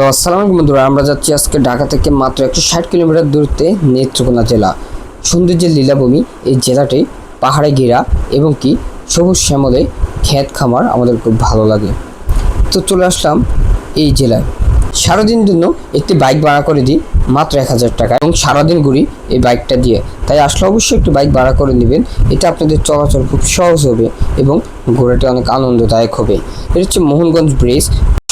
তো আসসালামু বন্ধুরা, আমরা যাচ্ছি আজকে ঢাকা থেকে মাত্র একশো ষাট কিলোমিটার দূরত্বে নেত্রকোনা জেলা। সৌন্দর্যের লীলাভূমি, এই জেলাটি পাহাড়ে ঘেরা এবং কি সবুজ শ্যামলে ক্ষেত খামার আমাদের খুব ভালো লাগে। তো চলে আসলাম এই জেলায়। সারাদিন জন্য একটি বাইক ভাড়া করে দিই মাত্র এক হাজার টাকা এবং সারাদিন ঘুরি এই বাইকটা দিয়ে। তাই আসলে অবশ্যই একটু বাইক ভাড়া করে নেবেন, এটা আপনাদের চলাচল খুব সহজ হবে এবং ঘোরাটা অনেক আনন্দদায়ক হবে। এটা হচ্ছে মোহনগঞ্জ ব্রিজ।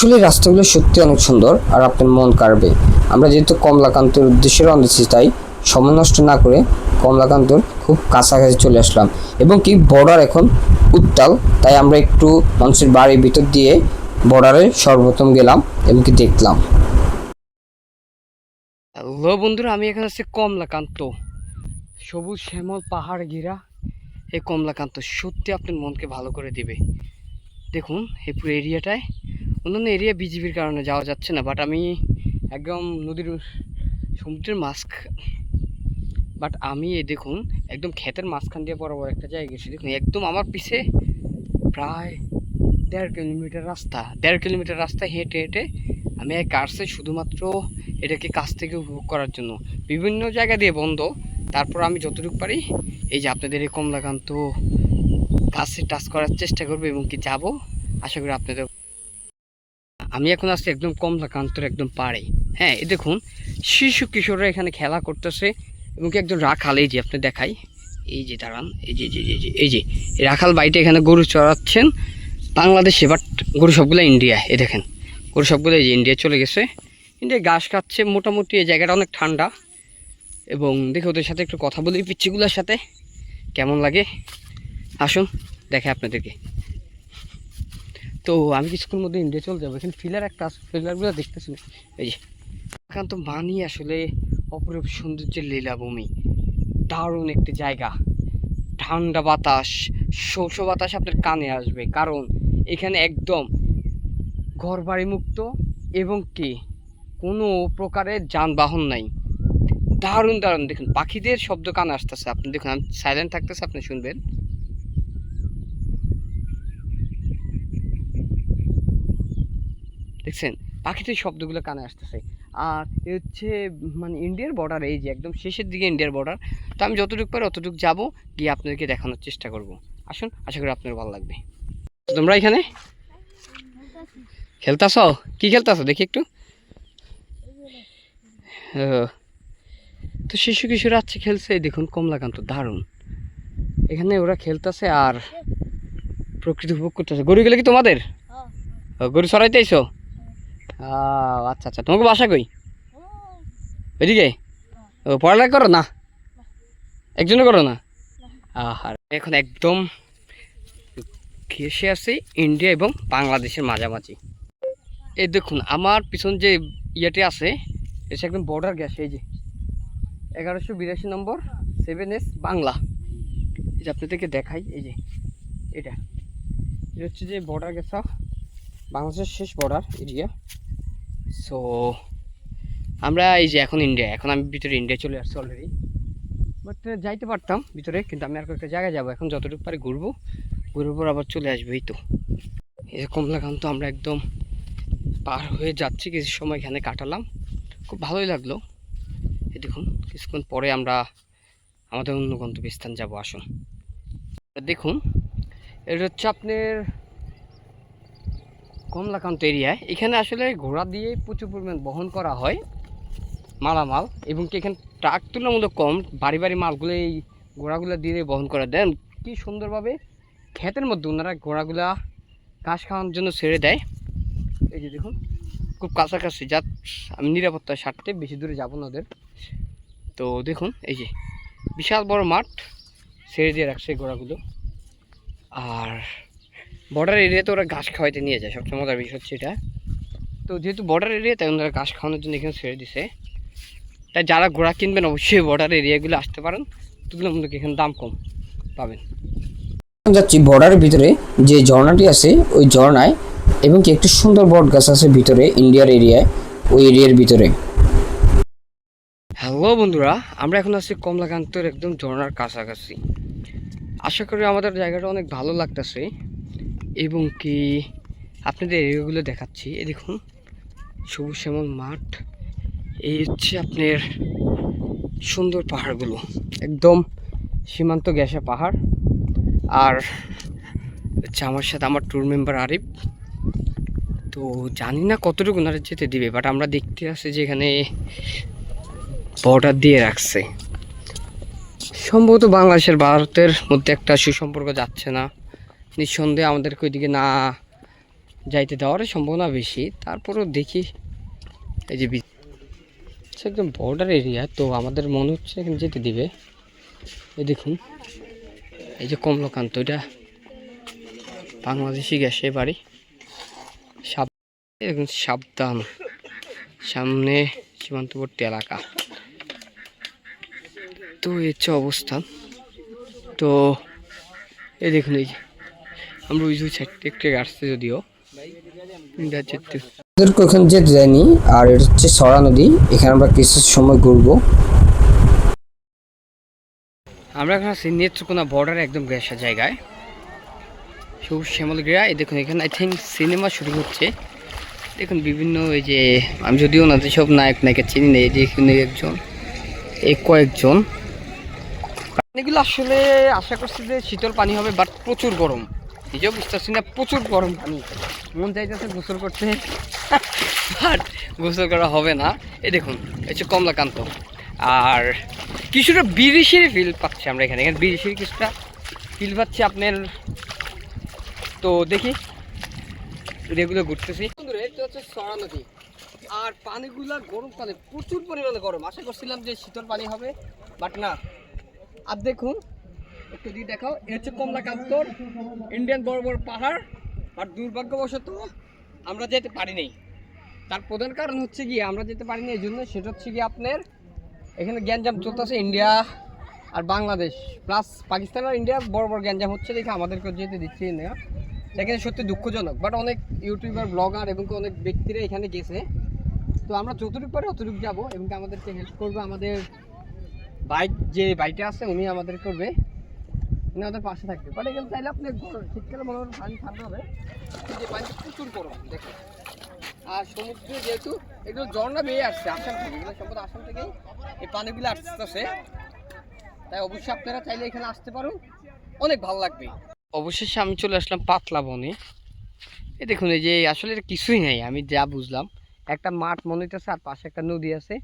আসলে রাস্তাগুলো সত্যি অনেক সুন্দর আর আপনার মন কাড়বে। আমরা যেহেতু কমলাকান্তের উদ্দেশ্যে রওনা তাই সময় নষ্ট না করে কমলাকান্তর খুব কাছাকাছি চলে আসলাম। এবং কি বর্ডার এখন উত্তাল, তাই আমরা একটু মানুষের বাড়ির ভিতর দিয়ে বর্ডারে সর্বপ্রথম গেলাম এবং কি দেখলাম। হ্যালো বন্ধুরা, আমি এখানে আছি কমলাকান্ত। সবুজ শ্যামল পাহাড় ঘেরা এই কমলাকান্ত সত্যি আপনার মনকে ভালো করে দিবে। দেখুন, এই পুরো এরিয়াটায় অন্যান্য এরিয়া বিজিবির কারণে যাওয়া যাচ্ছে না বাট আমি একদম নদীর সমুদ্রের মাছ বাট আমি এই দেখুন, একদম ক্ষেতের মাঝখান দিয়ে বরাবর একটা জায়গায় গেছি। দেখুন, একদম আমার পিছে প্রায় দেড় কিলোমিটার রাস্তা। দেড় কিলোমিটার রাস্তা হেঁটে হেঁটে আমি এক কারছে শুধুমাত্র এটাকে কাছ থেকে উপভোগ করার জন্য। বিভিন্ন জায়গা দিয়ে বন্ধ, তারপর আমি যতটুকু পারি এই যে আপনাদের এই কমলাকান্ত কাছে টাচ করার চেষ্টা করব এবং কি যাব। আশা করি আপনাদের আমি এখন আসছি একদম কমলাকান্তর, একদম পাড়ে। হ্যাঁ এই দেখুন, শিশু কিশোররা এখানে খেলা করতেছে এবং কি একজন রাখাল, এই যে আপনি দেখাই। এই যে, দাঁড়ান, এই যে যে যে, এই যে রাখাল বাড়িতে এখানে গরু চড়াচ্ছেন। বাংলাদেশে বাট গরু সবগুলো ইন্ডিয়া, এই দেখেন। গরু সবগুলো এই যে ইন্ডিয়া চলে গেছে। ইন্ডিয়া ঘাস খাচ্ছে, মোটামুটি এই জায়গাটা অনেক ঠান্ডা। এবং দেখে ওদের সাথে একটু কথা বলি পিচ্ছিগুলোর সাথে। কেমন লাগে? আসুন, দেখে আপনাদেরকে। তো আমি কিছুক্ষণ মধ্যে ইন্ডিয়া চলে যাব। এখানে ফিলার একটা আছে ফিলারগুলো দেখতেছি। এই যে। এখান তো মানি আসলে অপরূপ সৌন্দর্যের লীলাভূমি। দারুণ একটি জায়গা। ঠান্ডা বাতাস শস্য বাতাস আপনার কানে আসবে। কারণ এখানে একদম ঘর বাড়ি মুক্ত এবং কি, কোনো প্রকারের যানবাহন নাই। দারুণ দারুণ। দেখুন, পাখিদের শব্দ কানে আসতেছে। আপনি দেখুন, আমি সাইলেন্ট থাকতেছে, আপনি শুনবেন। দেখছেন? পাখিদের শব্দগুলো কানে আসতেছে। আর এ হচ্ছে মানে ইন্ডিয়ার বর্ডার এই যে একদম শেষের দিকে ইন্ডিয়ার বর্ডার তো আমি যতটুকু পারি অতটুকু যাব গিয়ে আপনাদেরকে দেখানোর চেষ্টা করব। আসুন আশা করি আপনার ভালো লাগবে। তোমরা এখানে? খেলতাছ? কি খেলতাছ? দেখি একটু। তো শিশু কিশোর আছে খেলছে দেখুন কমলাকান্ত দারুণ। এখানে ওরা খেলতেছে আর প্রকৃতি উপভোগ করতেছে। গরুগুলো কি তোমাদের? গরু সরাইতে আইছো? আহ, আচ্ছা আচ্ছা। তোমাকে বাসা কই? ওইদিকে ও, পড়ালেখা করো না? একজনও করো না? আর এখন একদম ঘেসে আছে, ইন্ডিয়া এবং বাংলাদেশের মাঝামাঝি। এই দেখুন, আমার পিছন যে ইয়েটি আছে, এটা একদম বর্ডার গ্যাস, এই যে। এগারোশো বিরাশি নম্বর সেভেন এস বাংলা। এই যে আপনাদেরকে দেখাই, এই যে। এটা। এটা হচ্ছে যে বর্ডার গ্যাস বাংলাদেশের শেষ বর্ডার এরিয়া। সো আমরা এই যে এখন ইন্ডিয়া এখন আমি ভিতরে ইন্ডিয়া চলে আসছি অলরেডি বাট যাইতে পারতাম ভিতরে, কিন্তু আমি আর কয়েকটা জায়গায় যাব। এখন যতটুকু পারি ঘুরবো। ঘুরবো পর আবার চলে আসব, এই তো। এরকম লাগান তো আমরা একদম পার হয়ে যাচ্ছি, কিছু সময় এখানে কাটালাম। খুব ভালোই লাগল। এই দেখুন, কিছুক্ষণ পরে আমরা আমাদের অন্য গন্তব্যস্থান যাব, আসুন। দেখুন, এটা হচ্ছে আপনার কমলাকান্ত এরিয়ায়। এখানে আসলে ঘোড়া দিয়ে প্রচুর পরিমাণ বহন করা হয় মালামাল এবং কি এখানে ট্রাক তুলনামূলক কম। বাড়ি বাড়ি মালগুলো এই ঘোড়াগুলো দিয়ে বহন করা দেন। কি সুন্দরভাবে ক্ষেতের মধ্যে ওনারা ঘোড়াগুলা ঘাস খাওয়ানোর জন্য ছেড়ে দেয়। এই যে দেখুন, খুব কাছাকাছি। যা আমি নিরাপত্তার স্বার্থে বেশি দূরে যাব না ওদের। তো দেখুন, এই যে বিশাল বড় মাঠ ছেড়ে দিয়ে রাখছে ঘোড়াগুলো। আর বর্ডার এরিয়াতে ওরা ঘাস খাওয়াইতে নিয়ে যায় সবচেয়ে মজার বিষয় হচ্ছে এটা। তো যেহেতু বর্ডার এরিয়া তাই ওনারা ঘাস খাওয়ানোর জন্য এখানে ছেড়ে দিছে। তাই যারা ঘোড়া কিনবেন অবশ্যই বর্ডার এরিয়াগুলো আসতে পারেন। তুলনামূলক এখানে দাম কম পাবেন। যাচ্ছি বর্ডারের ভিতরে যে ঝর্ণাটি আছে ওই ঝর্ণায় এবং কি একটি সুন্দর বট গাছ আছে ভিতরে ইন্ডিয়ার এরিয়ায় ওই এরিয়ার ভিতরে। হ্যালো বন্ধুরা আমরা এখন আছি কমলাকান্তর একদম ঝর্ণার কাছাকাছি। আশা করি আমাদের জায়গাটা অনেক ভালো লাগতেছে। এবং কি আপনাদের এরিয়াগুলো দেখাচ্ছি। এই দেখুন, সবুজ শ্যামল মাঠ। এই হচ্ছে আপনার সুন্দর পাহাড়গুলো। একদম সীমান্ত গ্যাসা পাহাড়। আর হচ্ছে আমার সাথে আমার ট্যুর মেম্বার আরিফ। তো জানি না কতটুকু ওনারা যেতে দিবে বাট আমরা দেখতে আসছি যে এখানে বর্ডার দিয়ে রাখছে। সম্ভবত বাংলাদেশের, ভারতের মধ্যে একটা সুসম্পর্ক যাচ্ছে না। নিঃসন্দেহে আমাদেরকে ওইদিকে না যাইতে দেওয়ার সম্ভাবনা বেশি। তারপরেও দেখি এই যে একদম বর্ডার এরিয়া তো আমাদের মনে হচ্ছে এখানে যেতে দিবে। এই দেখুন, এই যে কমলাকান্ত এটা বাংলাদেশি গ্যাসে বাড়ি সাব দেখুন, সাবধান। সামনে সীমান্তবর্তী এলাকা। তো এই হচ্ছে অবস্থান তো এই দেখুন, এই আমরা ওই সাইড থেকে আসছে যদিও। ওখানে যেতে দেয়নি আর এটা হচ্ছে সরা নদী এখানে আমরা কিছু সময় ঘুরবো। আমরা এখন আছি নেত্রকোনা বর্ডারে একদম গ্যাসা জায়গায়। সবুজ শ্যামল গ্রা এই দেখুন এখানে আই থিঙ্ক সিনেমা শুটিং হচ্ছে। দেখুন বিভিন্ন এই যে আমি যদিও ওনাদের সব নায়ক নায়িকা চিনি না এই যে এখানে একজন এই কয়েকজন। পানিগুলো আসলে আশা করছি যে শীতল পানি হবে বাট প্রচুর গরম। নিজেও পারছি না, প্রচুর গরম। পানি মন চাইতেছে গোসল করতে বাট গোসল করা হবে না। এই দেখুন হচ্ছে কমলাকান্ত। আর কিছুটা বিদেশির ফিল পাচ্ছি আমরা এখানে। এখানে বিদেশির কিছুটা ফিল পাচ্ছি আপনার। তো দেখি রেগুলো ঘুরতেছি। এটা হচ্ছে সরা আর পানিগুলা গরম পানি, প্রচুর পরিমাণে গরম। আশা করছিলাম যে শীতল পানি হবে বাট না। আর দেখুন একটু দিয়ে দেখাও। এ হচ্ছে কমলাকান্তর ইন্ডিয়ান বড় বড় পাহাড়, আর দুর্ভাগ্যবশত আমরা যেতে পারিনি। তার প্রধান কারণ হচ্ছে কি আমরা যেতে পারিনি এই জন্য, সেটা হচ্ছে কি আপনার এখানে গ্যাঞ্জাম চলতেছে ইন্ডিয়া আর বাংলাদেশ, প্লাস পাকিস্তান আর ইন্ডিয়া বড় বড় গ্যাঞ্জাম হচ্ছে দেখে আমাদেরকে যেতে দিচ্ছে না এখানে সত্যি দুঃখজনক বাট অনেক ইউটিউবার, ব্লগার এবং অনেক ব্যক্তিরা এখানে গেছে। তো আমরা যতটুকু পারি অতটুকু যাব এবং আমাদেরকে হেল্প করবে আমাদের বাইক যে বাইকটা আছে, উনি আমাদের করবে। উনি আমাদের পাশে থাকবে। বাট এখানে চাইলে আপনি শীতকালে মনে হয় পানি ঠান্ডা হবে। এই পানিটা প্রচুর গরম, দেখেন। আর সমুদ্রে যেহেতু এগুলো ঝর্ণা বেয়ে আসছে আসাম থেকে এগুলো সম্পদ আসাম থেকেই এই পানিগুলো আসতেছে। তাই অবশ্যই আপনারা চাইলে এখানে আসতে পারুন। অনেক ভালো লাগবে। অবশেষে আমি চলে আসলাম পাতলা বনে। এই দেখুন, এই যে আসলে কিছুই নাই, আমি যা বুঝলাম। একটা মাঠ মনে হইতেছে আর পাশে একটা নদী আছে।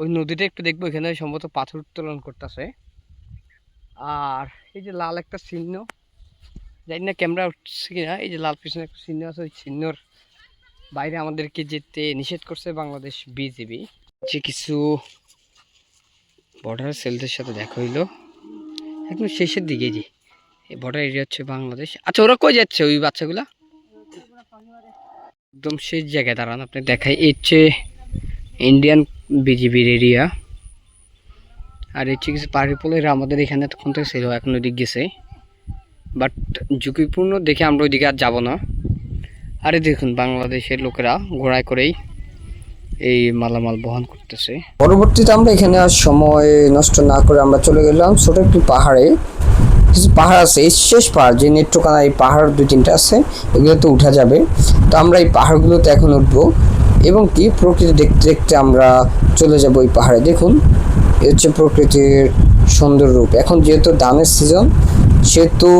ওই নদীটা একটু দেখব, এখানে সম্ভবত পাথর উত্তোলন করতেছে। আর এই যে লাল একটা চিহ্ন। জানি না ক্যামেরা উঠছে কিনা, এই যে লাল পিছনে একটা চিহ্ন আছে, ওই চিহ্নর বাইরে আমাদেরকে যেতে নিষেধ করছে বাংলাদেশ বিজেপি যে কিছু বর্ডার সেলদের সাথে দেখা হইল। একদম শেষের দিকে যে, এই বর্ডার এরিয়া হচ্ছে বাংলাদেশ। আচ্ছা ওরা কই যাচ্ছে ওই বাচ্চাগুলা? একদম শেষ জায়গায়, দাঁড়ান আপনি দেখাই। এই হচ্ছে ইন্ডিয়ান বিজিবির এরিয়া আর এই হচ্ছে কিছু পাহাড়ি পোলেরা আমাদের এখানে তখন থেকে ছিল এখন গেছে। বাট ঝুঁকিপূর্ণ দেখে আমরা ওইদিকে আর যাব না। আরে দেখুন, বাংলাদেশের লোকেরা ঘোড়ায় করেই এই মালামাল বহন করতেছে। পরবর্তীতে আমরা এখানে আর সময় নষ্ট না করে আমরা চলে গেলাম ছোট একটি পাহাড়ে। কিছু পাহাড় আছে, এই শেষ পাহাড়, যে নেত্রকোনা, এই পাহাড় দুই তিনটা আছে এগুলোতে উঠা যাবে। তো আমরা এই পাহাড়গুলোতে এখন উঠবো এবং কি, প্রকৃতি দেখতে দেখতে আমরা চলে যাব ওই পাহাড়ে। দেখুন হচ্ছে প্রকৃতির সুন্দর রূপ। এখন যেহেতু ধানের সিজন সেহেতু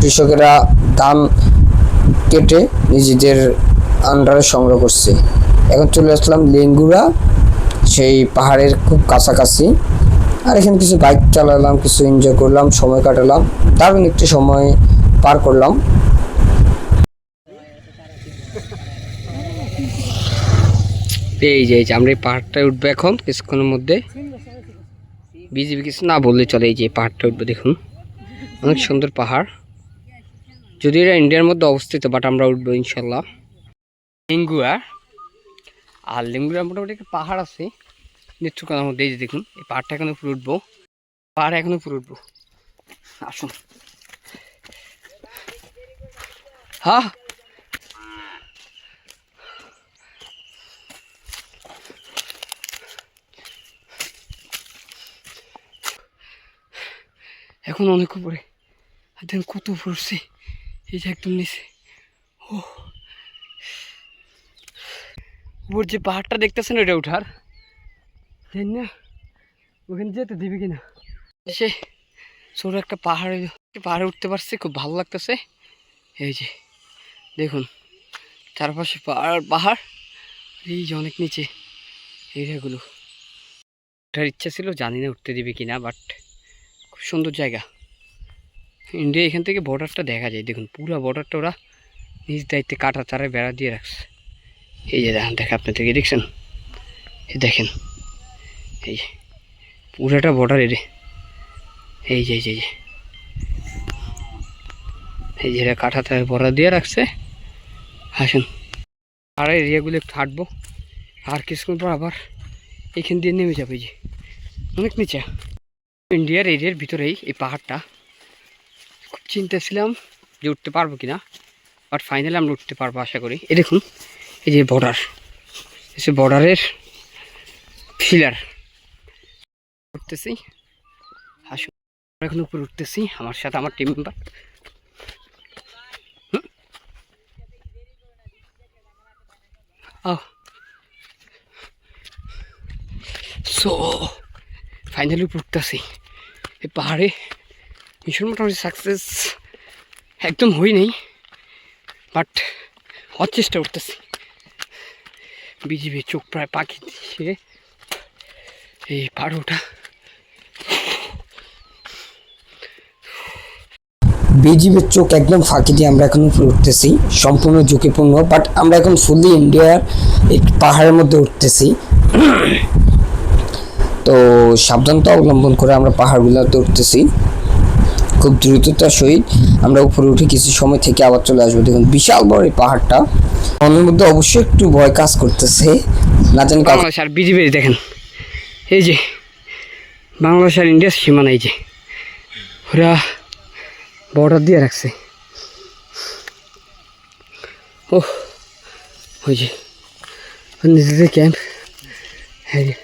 কৃষকেরা ধান কেটে নিজেদের আন্ডারে সংগ্রহ করছে। এখন চলে আসলাম লেঙ্গুরা সেই পাহাড়ের খুব কাছাকাছি। আর এখানে কিছু বাইক চালালাম, কিছু এনজয় করলাম, সময় কাটালাম, দারুণ একটি সময় পার করলাম। এই যে, আমরা এই পাহাড়টায় উঠবো এখন, কিছুক্ষণের মধ্যে। বিজিবি কিছু না বললে চলে এই যে পাহাড়টা উঠবো, দেখুন। অনেক সুন্দর পাহাড়। যদিও এটা ইন্ডিয়ার মধ্যে অবস্থিত বাট আমরা উঠবো ইনশাল্লাহ। লিঙ্গুয়া আর লিঙ্গুয়ার মোটামুটি একটা পাহাড় আছে। নেত্রকোনার মধ্যে এই যে দেখুন, এই পাহাড়টা এখন উপরে উঠবো। পাহাড় এখন উপরে উঠবো। আসুন। হ্যাঁ এখন অনেক উপরে। আর দেখুন কত পড়ছে। এই যে একদম নিচে। ও। উপর যে পাহাড়টা দেখতেছেন ওটা উঠার। জানি না, ওখানে যেতে দিবি কিনা। সে ছোট একটা পাহাড়ে পাহাড়ে উঠতে পারছি, খুব ভালো লাগতেছে। এই যে, দেখুন, চারপাশে পাহাড় পাহাড়। এই যে অনেক নিচে এরিয়াগুলো ওঠার ইচ্ছা ছিল, জানি না উঠতে দিবে কিনা বাট সুন্দর জায়গা। ইন্ডিয়া এখান থেকে বর্ডারটা দেখা যায়। দেখুন, পুরো বর্ডারটা ওরা নিজ দায়িত্বে কাটা তারায় বেড়া দিয়ে রাখছে। এই যে দেখেন আপনি থেকে, দেখছেন? এই দেখেন, এই যে, পুরাটা বর্ডার এরে। এই যে এই যে এই যে কাঠা তারে বড়া দিয়ে রাখছে। আসুন, আর এরিয়াগুলো একটু হাঁটবো। আর কিছুক্ষণ পর আবার এখান দিয়ে নেমে যাবে যে। অনেক নিচে। ইন্ডিয়ার এরিয়ার ভিতরেই এই পাহাড়টা। খুব চিন্তা ছিলাম যে উঠতে পারব কিনা বাট ফাইনালি আমরা উঠতে পারব আশা করি। এ দেখুন, এই যে বর্ডার এসে বর্ডারের ফিলার উঠতেছি। আসুন এখন উপরে উঠতেছি, আমার সাথে আমার টিম মেম্বার সো ফাইনালি উপরে উঠতেছি। এই পাহাড়ে ভীষণ মোটামুটি সাকসেস একদম হই নেই বাট হওয়ার চেষ্টা করতেছি। বিজিবি চোখ প্রায় পাখি দিয়ে এই পাহাড় ওঠা বিজিবির চোখ একদম ফাঁকি দিয়ে আমরা এখন উপরে উঠতেছি, সম্পূর্ণ ঝুঁকিপূর্ণ বাট আমরা এখন ফুললি ইন্ডিয়ার এই পাহাড়ের মধ্যে উঠতেছি। তো সাবধানতা অবলম্বন করে আমরা পাহাড়গুলোতে উঠতেছি খুব দ্রুততার সহিত আমরা উপরে উঠে কিছু সময় থেকে আবার চলে আসব। দেখুন, বিশাল বড় এই পাহাড়টা। মনের মধ্যে অবশ্যই একটু ভয় কাজ করতেছে। না জানি আর বিজিবি দেখেন। এই যে, বাংলাদেশ আর ইন্ডিয়ার সীমানা এই যে। ওরা বর্ডার দিয়ে রাখছে। ও ওই যে নিজেদের ক্যাম্প এই যে।